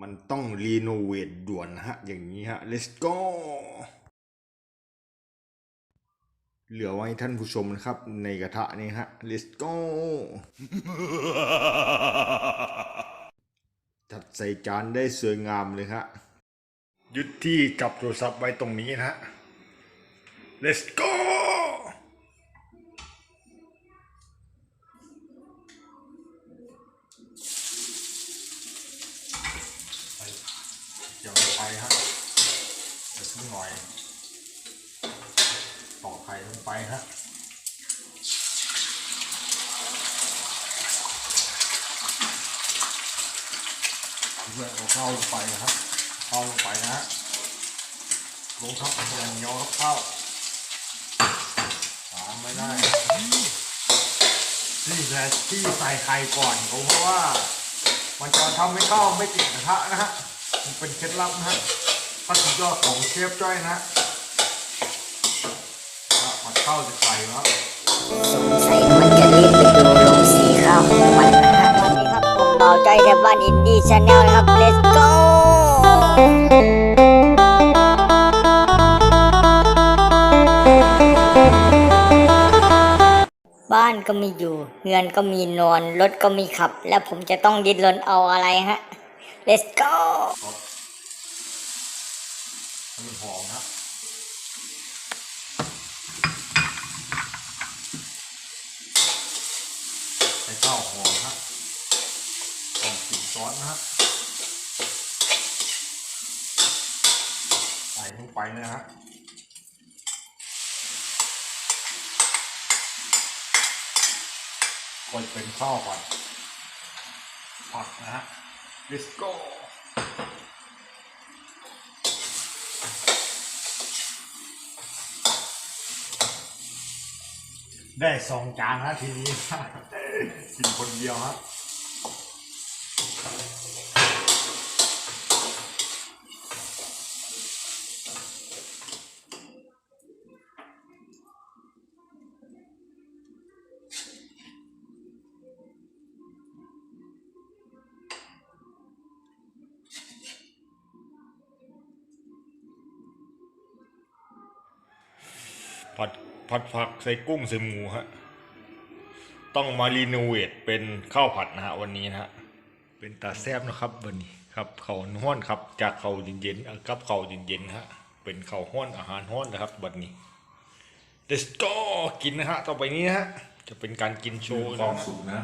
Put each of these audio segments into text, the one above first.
มันต้องรีโนเวทด่วนนะฮะ อย่างนี้ฮะ let's go เหลือไว้ให้ท่านผู้ชมนะครับ ในกระทะนี้ฮะ let's go จัดใส่จานได้สวยงามเลยฮะ ยึดที่จับโทรศัพท์ไว้ตรงนี้นะฮะ let's go ไปเดี๋ยวไปฮะเดี๋ยวสักหน่อย ต่อ ไข่ลงไปฮะเพื่อเอาข้าลงไปนะครับข้าลงไปนะฮะลงครับอย่างยวครับข้าวหาไม่ได้นี่แหละที่ใส่ไข่ก่อนเพราะว่า มันจะทำให้ข้าวไม่ติดกระทะนะฮะมันเป็นเคล็ดลับนะฮะถ้าสุดยอดของเชฟจ้อยนะฮะ ข้าจะไข่แล้วสงสัยมันจะรีบไปดูโรงสีข้าวของมันนะฮะสวัสดีครับผมเบาใจแถวบ้านอินดี้ชาแนลนะครับ let's go บ้านก็มีอยู่เงินก็มีนอนรถก็มีขับ แล้วผมจะต้องดิ้นรนเอาอะไรฮะ let's go มันหอมนะใส่ ข้าวหอมฮะหอมกลิ่นซอสนะฮะใส่ลงไปนะฮะกดเป็นข้าวก่อนผัดนะฮะ let's go ได้สองจานนะทีนี้ กินคนเดียวครับผัด ผัดผักใส่กุ้งใส่หมูฮะ ต้องมารีโนเวทเป็นข้าวผัดนะฮะวันนี้นะฮะ เป็นตาแซบนะครับวันนี้ครับเขาวห้อนครับ จากเขาวเย็นๆเอากับเขาวเย็นๆฮะ เป็นเขาวห้อนอาหารห้อนนะครับวันนี้ let's go กินนะฮะต่อไปนี้นะฮะ จะเป็นการกินโชว์ความสูงนะ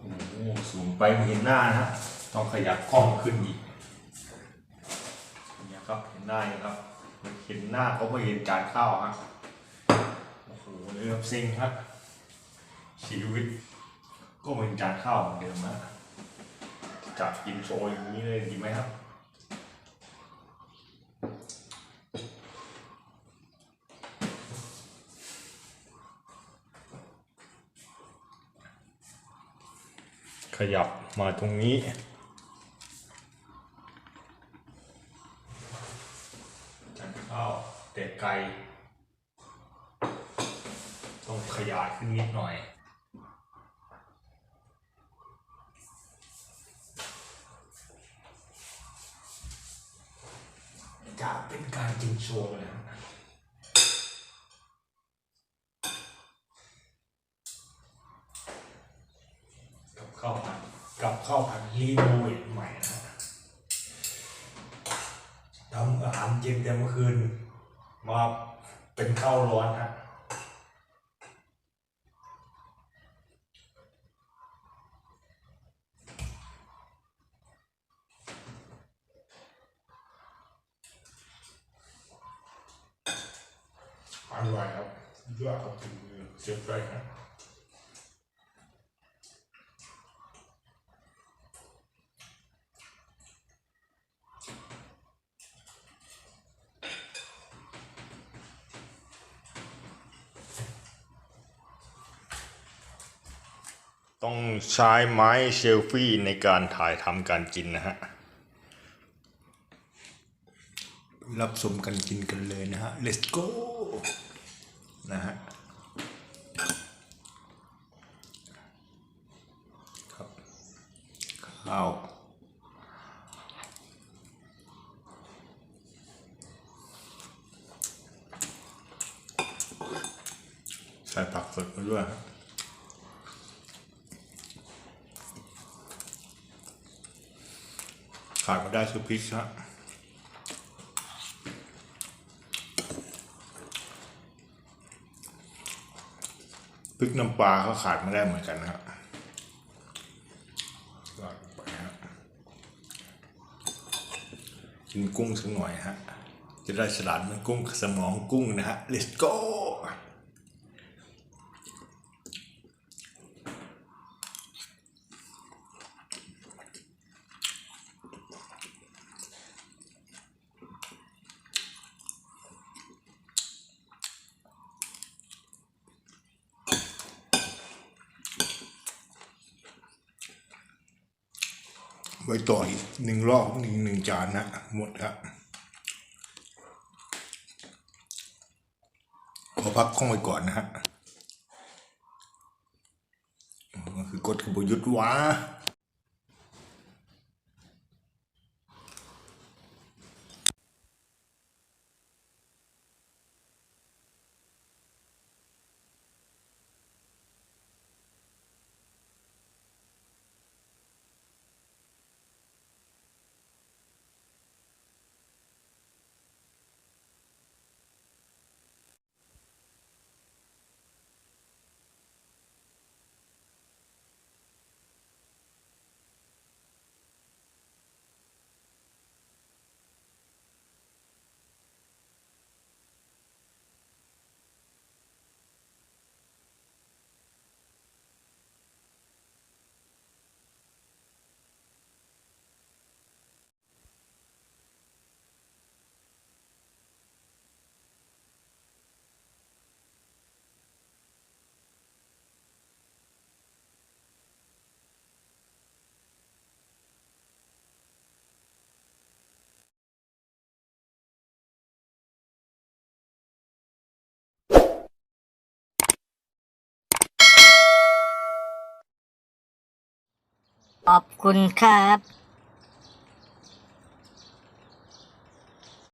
โอ้โหสูงไปเห็นหน้านะฮะต้องขยับกล้องขึ้นอีกเนี่ยครับเห็นหน้าอยู่ครับเห็นหน้าเขาไม่เห็นจานข้าวฮะ โอ้โหเริ่มเซ็งครับ ชีวิต ก็เป็นจานข้าวเหมือนเดิมนะจับกินโชยอย่างนี้เลยดีไหมครับขยับมาตรงนี้จานข้าวแต่ไกล ต้องขยายขึ้นนิดหน่อย จะเป็นการกินโชว์เลยนะกับข้าวผัดกับข้าวผัดรีโนเวทใหม่นะทำอาหารเย็นแต่เมื่อคืนมาเป็นข้าวร้อนฮะ อร่อยครับเลือกครับถึงมือเชฟได้นะต้องใช้ไม้เชลฟี่ในการถ่ายทำการกินนะฮะ รับชมกันกินกันเลยนะฮะ let's go นะฮะครับข้าวใส่ผักสดมาด้วยครัขาดไม่ได้คือพิกครั ริกน้ำปลาก็ขาดไม่ได้เหมือนกันนะครับราดไปฮะกินกุ้งสักหน่อยฮะ จะได้ฉลาดเหมือนกุ้งสมองกุ้งนะฮะ let's go ไว้ต่ออีกหนึ่งรอบหนึ่งหนึ่งจานนะหมดครับขอพักข้องไว้ก่อนนะฮะก็คือกฎขบยุทธ์วะ ขอบคุณครับ